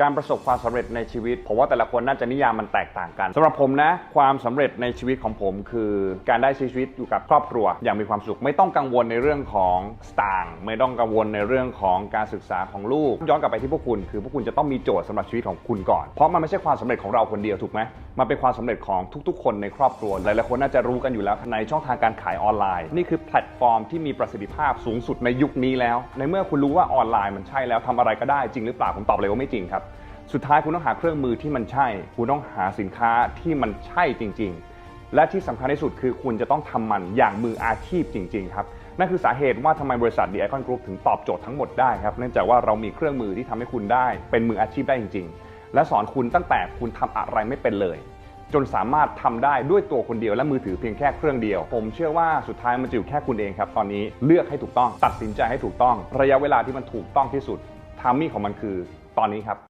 การประสบความสำเร็จในชีวิตผมว่าแต่ละคนน่าจะนิยามมันแตกต่างกันสำหรับผมนะ ความสำเร็จในชีวิตของผม คือการได้ชีวิตอยู่กับครอบครัว อย่างมีความสุขไม่ต้องกังวลในเรื่องของสตางค์ไม่ต้องกังวลในเรื่องของการศึกษาของลูก ย้อนกลับไปที่พวกคุณ คือพวกคุณจะต้องมีโจทย์สำหรับชีวิตของคุณก่อน เพราะมันไม่ใช่ความสำเร็จของเราคนเดียวถูกไหมมันเป็นความสำเร็จของทุกๆ คนในครอบครัวหลายๆคนน่าจะรู้กันอยู่แล้วในช่องทางการขายออนไลน์ นี่คือแพลตฟอร์มที่มีประสิทธิภาพสูงสุดในยุคนี้แล้ว ในเมื่อคุณรู้ว่าออนไลน์มันใช่แล้วทำอะไรก็ได้จริงหรือเปล่าผมตอบเลยว่าไม่จริงครับ สุดท้ายคุณต้องหาเครื่องมือที่มันใช่ คุณต้องหาสินค้าที่มันใช่จริง ๆ และที่สำคัญที่สุดคือคุณจะต้องทำมันอย่างมืออาชีพจริง ๆ ครับ นั่นคือสาเหตุว่าทำไมบริษัท The Icon Group ถึงตอบโจทย์ทั้งหมดได้ครับ เนื่องจากว่าเรามีเครื่องมือที่ทำให้คุณได้เป็นมืออาชีพได้จริง ๆ และสอนคุณตั้งแต่คุณทำอะไรไม่เป็นเลย จนสามารถทำได้ด้วยตัวคนเดียวและมือถือเพียงแค่เครื่องเดียว ผมเชื่อว่าสุดท้ายมันจะอยู่แค่คุณเองครับ ตอนนี้เลือกให้ถูกต้อง ตัดสินใจให้ถูกต้อง ระยะเวลาที่มันถูกต้องที่สุดทามมิ่งของมันคือตอนนี้ครับ